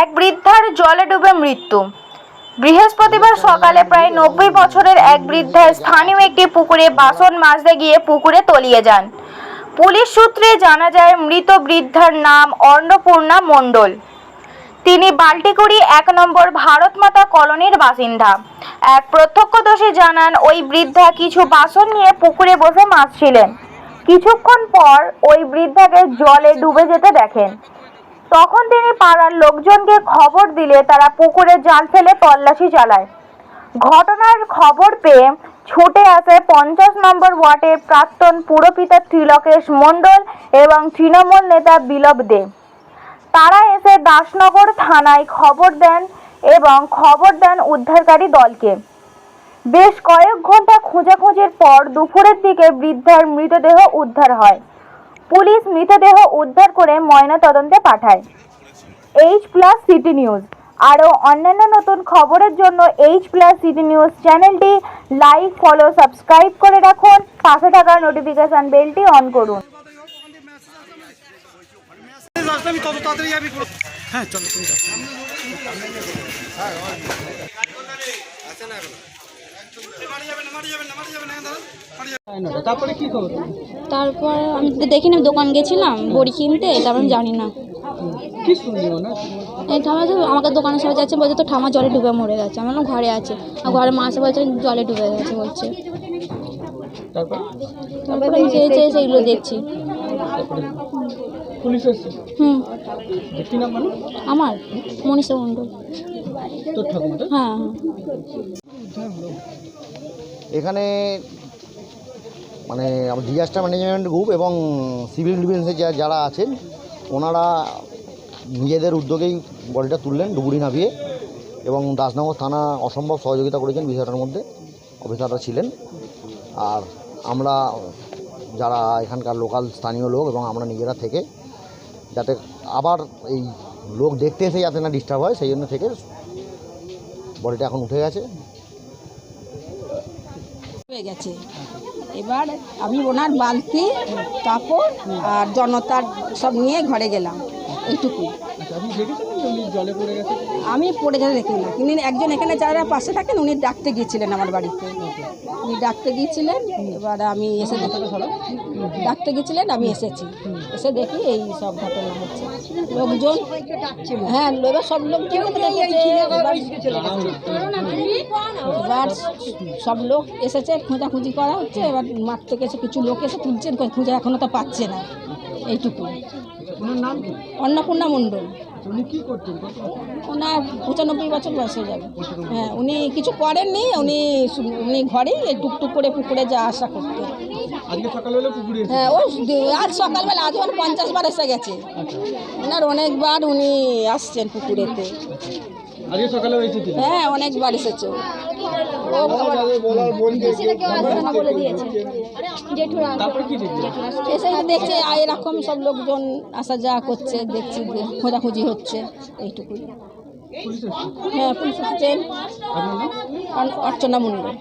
এক বৃদ্ধার জলে ডুবে মৃত্যু। বৃহস্পতিবার সকালে প্রায় নব্বই বছরের এক বৃদ্ধা স্থানীয় একটি পুকুরে বাসন মাজতে গিয়ে পুকুরে তলিয়ে যান। পুলিশ সূত্রে জানা যায়, মৃত বৃদ্ধার নাম অন্নপূর্ণা মণ্ডল। তিনি বাল্টিকুড়ি এক নম্বর ভারত মাতা কলোনির বাসিন্দা। এক প্রত্যক্ষদর্শী জানান, ওই বৃদ্ধা কিছু বাসন নিয়ে পুকুরে বসে মাছছিলেন। কিছুক্ষণ পর ওই বৃদ্ধাকে জলে ডুবে যেতে দেখেন। তখন তিনি পাড়ার লোকজনকে খবর দিলে তারা পুকুরে জাল ফেলে তল্লাশি চালায়। ঘটনার খবর পেয়ে ছুটে আসে পঞ্চাশ নম্বর ওয়ার্ডের প্রাক্তন পুরপিতা ত্রিলকেশ মণ্ডল এবং তৃণমূল নেতা বিলব দে। তারা এসে দাসনগর থানায় খবর দেন এবং খবর দেন উদ্ধারকারী দলকে। বেশ কয়েক ঘণ্টা খোঁজাখুঁজির পর দুপুরের দিকে বৃদ্ধার মৃতদেহ উদ্ধার হয়। পুলিশ মৃতদেহ উদ্ধার করে ময়না তদন্তে পাঠায়। এইচ প্লাস সিটি নিউজ আরও অন্যান্য নতুন খবরের জন্য এইচ প্লাস সিটি নিউজ চ্যানেলটি লাইক ফলো সাবস্ক্রাইব করে রাখুন। পাশে থাকা নোটিফিকেশান বেলটি অন করুন। হ্যাঁ চলো তারপরে কি খবর তারপর আমি তো দেখিনি আমি দোকান গেছিলাম বড়ি কিনতে তারপর আমি জানি না। না এই ঠামা আমাকে দোকানের সবাই যাচ্ছে বলছে তো ঠামা জলে ডুবে মরে গেছে। আমার ঘরে আছে। আর ঘরে মা এসে বলছে জলে ডুবে গেছে বলছে। তারপর তারপর আমি চেয়ে চেয়ে সেগুলো দেখছি। হুম। আমার মনীষা মণ্ডল। ঠাকুমাটা? হ্যাঁ হ্যাঁ। এখানে মানে ডিজাস্টার ম্যানেজমেন্ট গ্রুপ এবং সিভিল ডিফেন্সে যারা আছেন, ওনারা নিজেদের উদ্যোগেই বলটা তুললেন ডুবুরি নামিয়ে এবং দাসনগর থানা অসম্ভব সহযোগিতা করেছেন বিষয়টার মধ্যে। অফিসাররা ছিলেন। আর আমরা যারা এখানকার লোকাল স্থানীয় লোক এবং আমরা নিজেরা থেকে যাতে আবার এই লোক দেখতে এসে যাতে না ডিস্টার্ব হয়, সেই জন্য থেকে বডিটা এখন উঠে গেছে। হয়ে গেছে। এবার আমি ওনার বালতি কাপড় আর জনতার সব নিয়ে ঘরে গেলাম। এইটুকু। জলে পড়ে গেছে? আমি পড়ে যেতে দেখি না। কিন্তু একজন এখানে যারা পাশে থাকেন উনি ডাকতে গিয়েছিলেন আমার বাড়িতে। উনি ডাকতে গিয়েছিলেন এবার আমি এসে ডাকতে গিয়েছিলেন আমি এসেছি। এসে দেখি এই সব ঘটনা হচ্ছে। লোকজন হ্যাঁ এবার সব লোকজন এবার এবার সব লোক এসেছে খোঁজাখুঁজি করা হচ্ছে এবার মাঠ থেকে এসে কিছু লোক এসে তুলছেন খুঁজে এখনও তো পাচ্ছে না। এইটুকু। অন্নপূর্ণা মণ্ডল। উনি কি করতেন? কত বছর? ওনার পঁচানব্বই বছর বয়স হয়ে যাবে। হ্যাঁ উনি কিছু করেননি উনি শু- উনি ঘরেই এই টুকটুক করে পুকুরে যা আসা করতেন। আজকে সকালবেলা পুকুরে এসে হ্যাঁ ও দে- আজ সকালবেলা আজ ওর পঞ্চাশ বার এসে গেছে। ওনার অনেকবার উনি আসছেন পুকুরেতে। আজকে এসেছিল হ্যাঁ অনেকবার এসেছে ও। ও আবার তারপরে কি দেখলেন? এসে দেখছে আর এরকম সব লোকজন আসা যাওয়া করছে দেখছি যে খোঁজাখুঁজি হচ্ছে। এইটুকুই। হ্যাঁ পুলিশ এসেছেন অর্চনা মণ্ডল